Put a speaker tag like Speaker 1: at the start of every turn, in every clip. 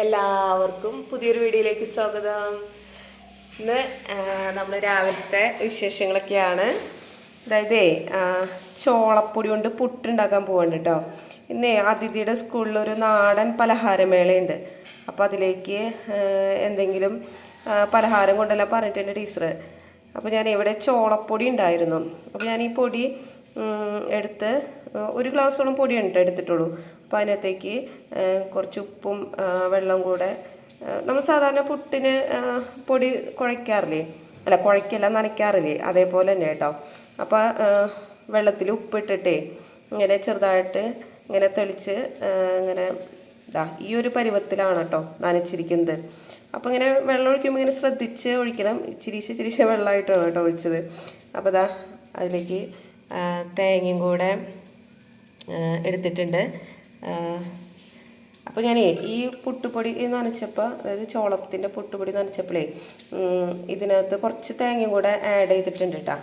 Speaker 1: എല്ലാവർക്കും പുതിയൊരു വീഡിയോയിലേക്ക് സ്വാഗതം. ഇന്ന് നമ്മൾ രാവിലത്തെ വിശേഷങ്ങളൊക്കെയാണ്. അതായത് ചോളപ്പൊടി കൊണ്ട് പുട്ടുണ്ടാക്കാൻ പോവാണ് കേട്ടോ ഇന്ന് അതിഥിയുടെ സ്കൂളിൽ ഒരു നാടൻ പലഹാരമേളയുണ്ട്. അപ്പോൾ അതിലേക്ക് എന്തെങ്കിലും പലഹാരം കൊണ്ടെല്ലാം പറഞ്ഞിട്ടുണ്ട് ടീച്ചർ അപ്പോൾ ഞാൻ ഇവിടെ ചോളപ്പൊടി ഉണ്ടായിരുന്നു. അപ്പോൾ ഞാൻ ഈ പൊടി എടുത്ത് ഒരു ഗ്ലാസ്സോളം പൊടിയാണ് ട്ടോ എടുത്തിട്ടുള്ളൂ. അപ്പോൾ അതിനകത്തേക്ക് കുറച്ച് ഉപ്പും വെള്ളം കൂടെ നമ്മൾ സാധാരണ പുട്ടിന് പൊടി കുഴയ്ക്കാറില്ലേ? അല്ല കുഴയ്ക്കല്ല നനയ്ക്കാറില്ലേ? അതേപോലെ തന്നെ കേട്ടോ. അപ്പോൾ വെള്ളത്തിൽ ഉപ്പിട്ടിട്ടേ ഇങ്ങനെ ചെറുതായിട്ട് ഇങ്ങനെ തെളിച്ച് ഇങ്ങനെ ഇതാ ഈ ഒരു പരുവത്തിലാണ് കേട്ടോ നനച്ചിരിക്കുന്നത്. അപ്പോൾ ഇങ്ങനെ വെള്ളം ഒഴിക്കുമ്പോൾ ഇങ്ങനെ ശ്രദ്ധിച്ച് ഒഴിക്കണം. ചിരിശ ചിരിശ വെള്ളമായിട്ടാണ് കേട്ടോ ഒഴിച്ചത്. അപ്പോൾ ഇതാ അതിലേക്ക് തേങ്ങയും കൂടെ എടുത്തിട്ടുണ്ട്. അപ്പോൾ ഞാൻ ഈ പുട്ടുപൊടി നനച്ചപ്പോൾ അതായത് ചോളത്തിന്റെ പുട്ടുപൊടി നനച്ചപ്പോഴേ ഇതിനകത്ത് കുറച്ച് തേങ്ങയും കൂടെ ആഡ് ചെയ്തിട്ടുണ്ട് കേട്ടോ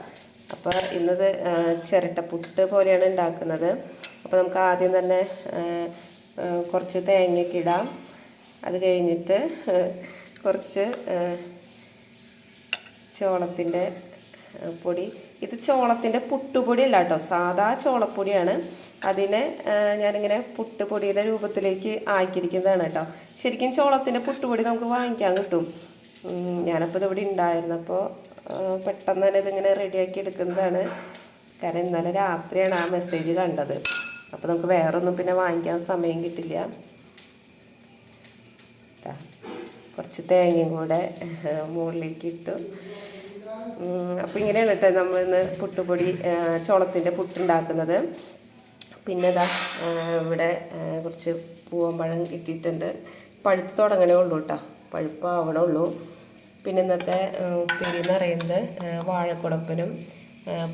Speaker 1: അപ്പോൾ ഇന്നത് ചിരട്ട പുട്ട് പോലെയാണ് ഉണ്ടാക്കുന്നത് അപ്പോൾ നമുക്ക് ആദ്യം തന്നെ കുറച്ച് തേങ്ങയൊക്കെ ഇടാം. അത് കഴിഞ്ഞിട്ട് കുറച്ച് ചോളത്തിന്റെ പൊടി. ഇത് ചോളത്തിന്റെ പുട്ടുപൊടി അല്ല കേട്ടോ സാധാ ചോളപ്പൊടിയാണ്. അതിനെ ഞാനിങ്ങനെ പുട്ടുപൊടിയുടെ രൂപത്തിലേക്ക് ആക്കിയിരിക്കുന്നതാണ് കേട്ടോ. ശരിക്കും ചോളത്തിന്റെ പുട്ടുപൊടി നമുക്ക് വാങ്ങിക്കാൻ കിട്ടും. ഞാനപ്പോൾ ഇതിവിടെ ഉണ്ടായിരുന്നപ്പോൾ പെട്ടെന്ന് തന്നെ ഇതിങ്ങനെ റെഡിയാക്കി എടുക്കുന്നതാണ്. കാരണം ഇന്നലെ രാത്രിയാണ് ആ മെസ്സേജ് കണ്ടത്. അപ്പോൾ നമുക്ക് വേറൊന്നും പിന്നെ വാങ്ങിക്കാൻ സമയം കിട്ടില്ല. കുറച്ച് തേങ്ങയും കൂടെ മുകളിലേക്ക് ഇട്ടു. അപ്പോൾ ഇങ്ങനെയാണ് കേട്ടോ നമ്മൾ ഇന്ന് പുട്ടുപൊടി ചോളത്തിന്റെ പുട്ടുണ്ടാക്കുന്നത്. പിന്നെ ഇതാ ഇവിടെ കുറച്ച് പൂവമ്പഴം കിട്ടിയിട്ടുണ്ട്. പഴുത്ത് തുടങ്ങണേ ഉള്ളൂ കേട്ടോ പഴുപ്പാവണേ ഉള്ളൂ പിന്നെ ഇന്നത്തെ ഉപ്പേരി എന്ന് പറയുന്നത് വാഴക്കുടപ്പനും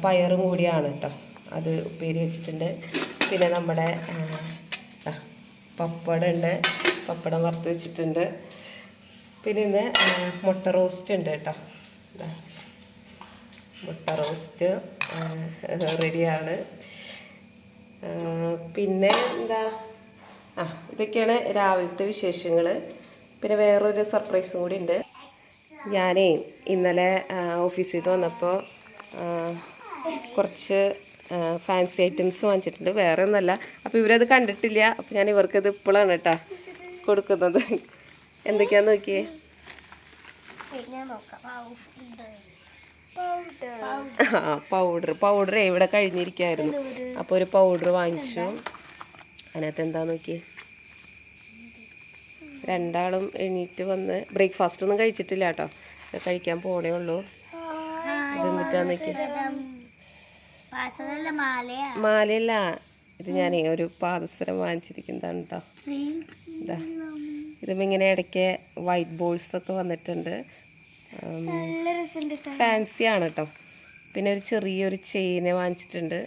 Speaker 1: പയറും കൂടിയാണ് കേട്ടോ അത് ഉപ്പേരി വെച്ചിട്ടുണ്ട്. പിന്നെ നമ്മുടെ പപ്പടമുണ്ട് പപ്പടം വറുത്ത് വെച്ചിട്ടുണ്ട്. പിന്നെ ഇന്ന് മുട്ട റോസ്റ്റ് ഉണ്ട് കേട്ടോ മുട്ട റോസ്റ്റ് റെഡിയാണ്. പിന്നെ എന്താ? ആ ഇതൊക്കെയാണ് രാവിലത്തെ വിശേഷങ്ങൾ പിന്നെ വേറൊരു സർപ്രൈസും കൂടി ഉണ്ട്. ഞാനേ ഇന്നലെ ഓഫീസിൽ നിന്ന് വന്നപ്പോൾ കുറച്ച് ഫാൻസി ഐറ്റംസ് വാങ്ങിച്ചിട്ടുണ്ട്. വേറെ ഒന്നല്ല അപ്പോൾ ഇവരത് കണ്ടിട്ടില്ല. അപ്പോൾ ഞാൻ ഇവർക്കത് ഇപ്പോഴാണ് കേട്ടോ കൊടുക്കുന്നത്. എന്തൊക്കെയാന്ന് നോക്കിയേ?
Speaker 2: നോക്കാം.
Speaker 1: ആ പൗഡർ. പൗഡർ ഇവിടെ കഴിഞ്ഞിരിക്കായിരുന്നു. അപ്പോൾ ഒരു പൗഡർ വാങ്ങിച്ചു. അതിനകത്ത് എന്താ നോക്കി രണ്ടാളും എണീറ്റ് വന്ന് ബ്രേക്ക്ഫാസ്റ്റ് ഒന്നും കഴിച്ചിട്ടില്ല കേട്ടോ. കഴിക്കാൻ പോണേ ഉള്ളൂ. ഇതെന്നിട്ടാ നോക്കി മാലയല്ല. ഇത് ഞാനേ ഒരു പാദസരം വാങ്ങിച്ചിരിക്കുന്നതാണ് കേട്ടോ ഇതാ. ഇങ്ങനെ ഇടയ്ക്ക് വൈറ്റ് ബോൾസ് ഒക്കെ വന്നിട്ടുണ്ട്. ഫാൻസി ആണ് കേട്ടോ. പിന്നെ ഒരു ചെറിയൊരു ചെയിന് വാങ്ങിച്ചിട്ടുണ്ട്.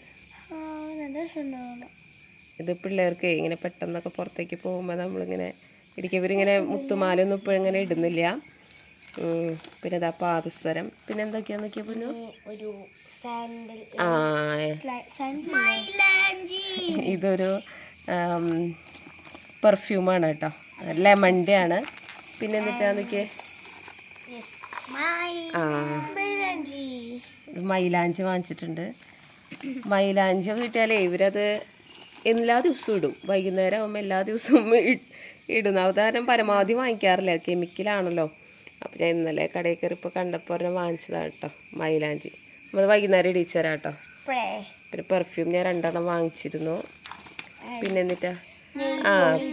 Speaker 1: ഇത് പിള്ളേർക്ക് ഇങ്ങനെ പെട്ടെന്നൊക്കെ പുറത്തേക്ക് പോകുമ്പോൾ നമ്മളിങ്ങനെ ഇടയ്ക്ക് ഇവരിങ്ങനെ മുത്തുമാലൊന്നും ഇപ്പോൾ ഇങ്ങനെ ഇടുന്നില്ല. പിന്നെ ഇതാ പാദസരം പിന്നെ എന്തൊക്കെയാന്ന് നോക്കിയാ പിന്നെ?
Speaker 2: ഒരു സാൻഡൽ
Speaker 1: ആ ഇതൊരു പെർഫ്യൂമാണ് കേട്ടോ. ലെമണിന്റെ ആണ് പിന്നെ എന്നിട്ടാ നോക്കിയേ ആ
Speaker 2: മൈലാഞ്ചി
Speaker 1: വാങ്ങിച്ചിട്ടുണ്ട്. മൈലാഞ്ചി കിട്ടിയാലേ ഇവരത് എല്ലാ ദിവസവും ഇടും. വൈകുന്നേരം ആകുമ്പോൾ എല്ലാ ദിവസവും ഇടുന്ന ഇടും. അവതാരം പരമാവധി വാങ്ങിക്കാറില്ല. കെമിക്കലാണല്ലോ. അപ്പോൾ ഞാൻ ഇന്നലെ കടയിൽ കയറി ഇപ്പോൾ കണ്ടപ്പോൾ ഒരെണ്ണം വാങ്ങിച്ചതാണ് കേട്ടോ മൈലാഞ്ചി. നമ്മൾ വൈകുന്നേരം ഇടിച്ചു തരാം കേട്ടോ. പിന്നെ പെർഫ്യൂം ഞാൻ രണ്ടെണ്ണം വാങ്ങിച്ചിരുന്നു. പിന്നെ എന്നിട്ടാ? ആ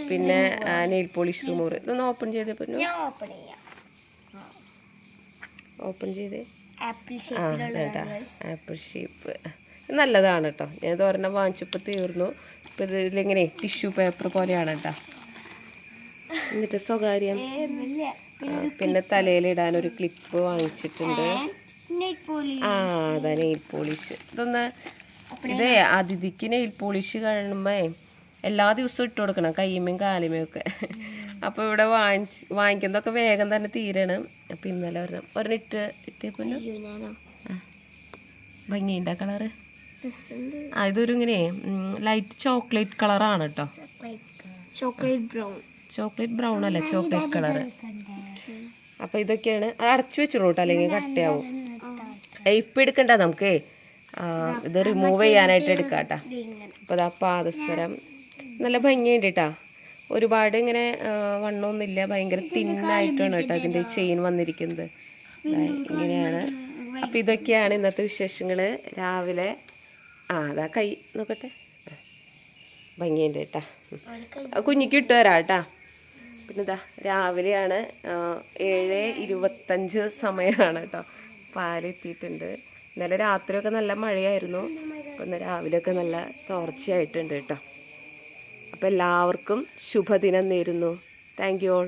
Speaker 1: പിന്നെ നെയിൽ പോളിഷ് റിമൂവർ ഇതൊന്ന് ഓപ്പൺ ചെയ്തേ പറഞ്ഞു
Speaker 2: ഞാൻ ഓപ്പൺ
Speaker 1: ചെയ്ത്. ആ കേട്ടാ ആപ്പിൾ ഷേപ്പ്. നല്ലതാണ് കേട്ടോ. ഞാൻ ഇത് ഒരെണ്ണം വാങ്ങിച്ചപ്പോൾ തീർന്നു. ഇപ്പം ഇതിലിങ്ങനെ ടിഷ്യൂ പേപ്പർ പോലെയാണ് കേട്ടോ. എന്നിട്ട് സ്വകാര്യം. പിന്നെ തലയിലിടാൻ ഒരു ക്ലിപ്പ് വാങ്ങിച്ചിട്ടുണ്ട്. ആ അതാ നെയിൽ പോളിഷ് ഇതൊന്ന് ഇതേ അതിഥിക്ക് നെയിൽ പോളിഷ് കാണുമ്പോൾ എല്ലാ ദിവസവും ഇട്ട് കൊടുക്കണം. കയ്യുമേയും കാലുമേയും ഒക്കെ. അപ്പോൾ ഇവിടെ വാങ്ങിച്ച് വാങ്ങിക്കുന്നതൊക്കെ വേഗം തന്നെ തീരണം. അപ്പം ഇന്നലെ ഒരെണ്ണം. ഒരെണ്ണം ഇട്ട് ഇട്ടപ്പോൾ ഭംഗിയുണ്ട കളറ്? ഇതൊരു ഇങ്ങനെ ലൈറ്റ് ചോക്ലേറ്റ് കളറാണ് കേട്ടോ
Speaker 2: ചോക്ലേറ്റ് ബ്രൗൺ
Speaker 1: ചോക്ലേറ്റ് ബ്രൗൺ അല്ല? Chocolate colour. അപ്പോൾ ഇതൊക്കെയാണ്. അടച്ചു വെച്ചോളൂ കേട്ടോ അല്ലെങ്കിൽ കട്ടയാവും ഇപ്പം എടുക്കണ്ട നമുക്ക്. ഇത് റിമൂവ് ചെയ്യാനായിട്ട് എടുക്കാം കേട്ടോ അപ്പോൾ അതാ പാദസരം. നല്ല ഭംഗിയുണ്ട് കേട്ടോ ഒരുപാട് ഇങ്ങനെ വണ്ണമൊന്നുമില്ല. ഭയങ്കര തിന്നായിട്ടാണ് കേട്ടോ അതിന്റെ ചെയിൻ വന്നിരിക്കുന്നത്. ഇങ്ങനെയാണ്. അപ്പോൾ ഇതൊക്കെയാണ് ഇന്നത്തെ വിശേഷങ്ങൾ രാവിലെ ആ അതാ കൈ നോക്കട്ടെ. ഭംഗിയുണ്ട് കേട്ടാ. കുഞ്ഞിക്ക് ഇട്ട് തരാം കേട്ടാ. പിന്നെ ഇതാ രാവിലെയാണ് ഏഴ് ഇരുപത്തഞ്ച് സമയമാണ് കേട്ടോ. പാലെത്തിയിട്ടുണ്ട്. ഇന്നലെ രാത്രിയൊക്കെ നല്ല മഴയായിരുന്നു. ഇന്ന് രാവിലെയൊക്കെ നല്ല തോർച്ചയായിട്ടുണ്ട് കേട്ടോ. അപ്പോൾ എല്ലാവർക്കും ശുഭദിനം നേരുന്നു. Thank you all